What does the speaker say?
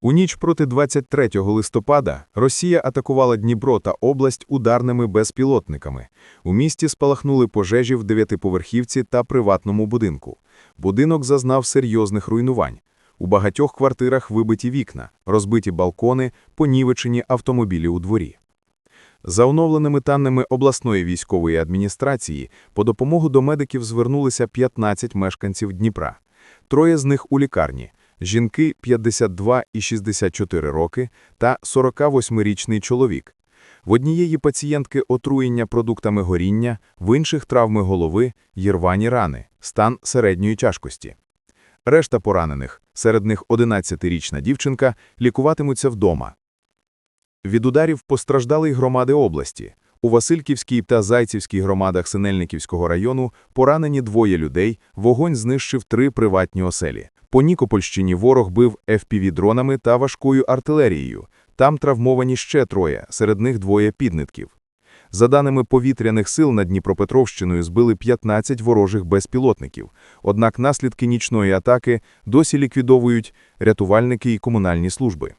У ніч проти 23 листопада Росія атакувала Дніпро та область ударними безпілотниками. У місті спалахнули пожежі в дев'ятиповерхівці та приватному будинку. Будинок зазнав серйозних руйнувань. У багатьох квартирах вибиті вікна, розбиті балкони, понівечені автомобілі у дворі. За оновленими даними обласної військової адміністрації, по допомогу до медиків звернулися 15 мешканців Дніпра. Троє з них у лікарні – жінки 52 і 64 роки та 48-річний чоловік. В однієї пацієнтки отруєння продуктами горіння, в інших травми голови, й рвані рани, стан середньої тяжкості. Решта поранених, серед них 11-річна дівчинка, лікуватимуться вдома. Від ударів постраждали й громади області. У Васильківській та Зайцівській громадах Синельниківського району поранені двоє людей, вогонь знищив три приватні оселі. По Нікопольщині ворог бив FPV-дронами та важкою артилерією. Там травмовані ще троє, серед них двоє піднитків. За даними повітряних сил, над Дніпропетровщиною збили 15 ворожих безпілотників. Однак наслідки нічної атаки досі ліквідовують рятувальники і комунальні служби.